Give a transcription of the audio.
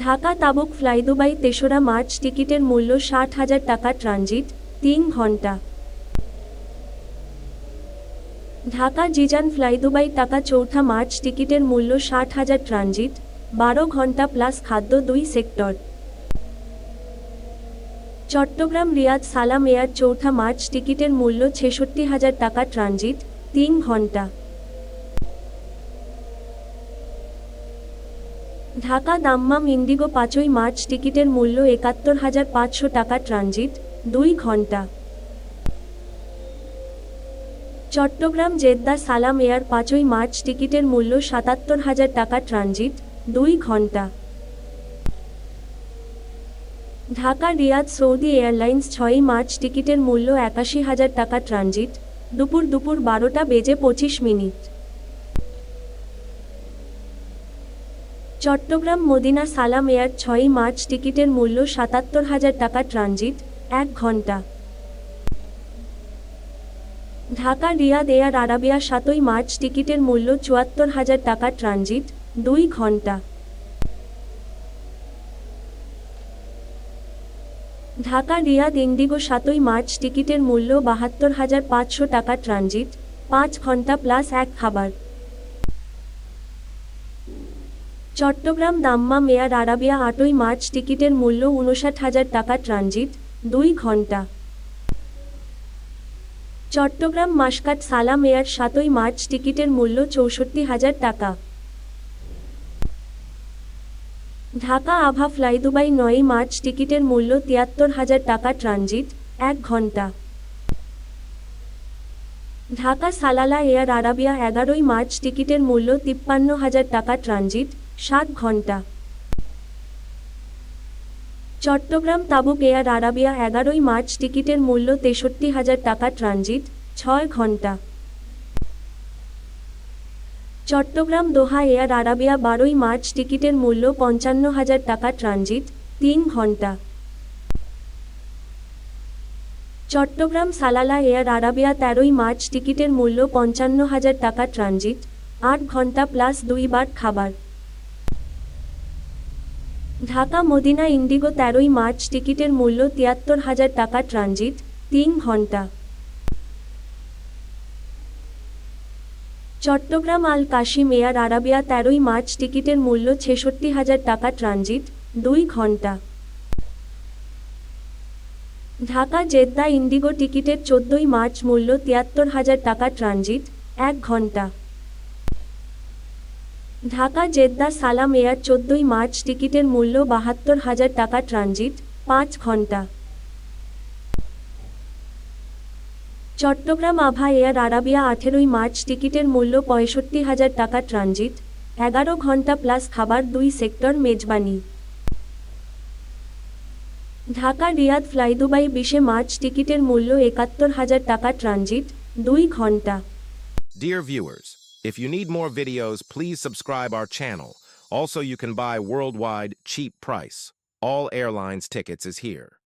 Dhaka Tabuk fly Dubai তেসরা March টিকিটের মূল্য ষাট হাজার টাকা ট্রানজিট, তিন ঘণ্টা। ঢাকা জিজান ফ্লাই দুবাই টাকা চৌঠা মার্চ টিকিটের মূল্য ষাট হাজার ট্রানজিট, বারো ঘণ্টা প্লাস খাদ্য দুই সেক্টর। চট্টগ্রাম রিয়াদ সালাম এয়ার চৌঠা মার্চ টিকিটের মূল্য ছেষট্টি হাজার টাকা ট্রানজিট, তিন ঘণ্টা। ঢাকা দাম্মাম ইন্ডিগো পাঁচই মার্চ টিকিটের মূল্য একাত্তর হাজার পাঁচশো টাকা ট্রানজিট, দুই ঘণ্টা চট্টগ্রাম জেদ্দা সালাম এয়ার পাঁচই মার্চ টিকিটের মূল্য সাতাত্তর হাজার টাকা ট্রানজিট, দুই ঘণ্টা ঢাকা রিয়াদ সৌদি এয়ারলাইন্স ছয়ই মার্চ টিকিটের মূল্য একাশি হাজার টাকা ট্রানজিট, দুপুর দুপুর বারোটা বেজে পঁচিশ minute. Chattogram Medina Salam Air ছয়ই মার্চ টিকিটের মূল্য সাতাত্তর হাজার টাকা ট্রানজিট, এক ঘণ্টা। ঢাকা রিয়াদ এয়ার আরাবিয়া সাতই মার্চ টিকিটের মূল্য চুয়াত্তর হাজার টাকা ট্রানজিট, দুই ঘণ্টা। ঢাকা রিয়াদ ইন্ডিগো সাতই মার্চ টিকিটের মূল্য বাহাত্তর হাজার পাঁচশো টাকা ট্রানজিট, পাঁচ ঘণ্টা প্লাস এক খাবার। চট্টগ্রাম দাম্মা মেয়ার আরাবিয়া আটই মার্চ টিকিটের মূল্য উনষাট হাজার টাকা ট্রানজিট, দুই ঘণ্টা চট্টগ্রাম মাসকাট সালাম এয়ার সাতই মার্চ টিকিটের মূল্য চৌষট্টি হাজার টাকা। ঢাকা আভা ফ্লাই দুবাই নয়ই মার্চ টিকিটের মূল্য তিয়াত্তর হাজার টাকা ট্রানজিট, এক ঘণ্টা ঢাকা সালালা এয়ার আরাবিয়া এগারোই মার্চ টিকিটের মূল্য তিপ্পান্ন হাজার টাকা ট্রানজিট সাত ঘণ্টা। চট্টগ্রাম তাবুক এয়ার আরাবিয়া এগারোই মার্চ টিকিটের মূল্য তেষট্টি হাজার টাকা ট্রানজিট, ছয় ঘণ্টা। চট্টগ্রাম দোহা এয়ার আরাবিয়া বারোই মার্চ টিকিটের মূল্য পঞ্চান্ন হাজার টাকা ট্রানজিট, তিন ঘণ্টা। চট্টগ্রাম সালালা এয়ার আরাবিয়া তেরোই মার্চ টিকিটের মূল্য পঞ্চান্ন হাজার টাকা ট্রানজিট, আট ঘণ্টা প্লাস দুই বার খাবার। ঢাকা মদিনা ইন্ডিগো তেরোই মার্চ টিকিটের মূল্য তিয়াত্তর হাজার টাকা ট্রানজিট, তিন ঘণ্টা Chittagong Al Qassim Air Arabia তেরোই মার্চ টিকিটের মূল্য ছেষট্টি হাজার টাকা ট্রানজিট, দুই ঘণ্টা ঢাকা জেদ্দা ইন্ডিগো টিকিটের চোদ্দই মার্চ মূল্য তিয়াত্তর হাজার টাকা ট্রানজিট, এক ঘণ্টা ঢাকা জেদ্দা সালাম এয়ার চোদ্দই মার্চ টিকিটের মূল্য বাহাত্তর হাজার টাকা ট্রানজিট, পাঁচ ঘণ্টা। চট্টগ্রাম আভা এয়ার আরাবিয়া আঠেরোই মার্চ টিকিটের মূল্য পঁয়ষট্টি হাজার টাকা ট্রানজিট, এগারো ঘণ্টা প্লাস খাবার দুই সেক্টর মেজবানি। ঢাকা রিয়াদ ফ্লাই দুবাই বিশে মার্চ টিকিটের মূল্য একাত্তর হাজার টাকা ট্রানজিট, দুই ঘণ্টা। If you need more videos, please subscribe our channel. Also, you can buy worldwide cheap price. All airlines tickets is here.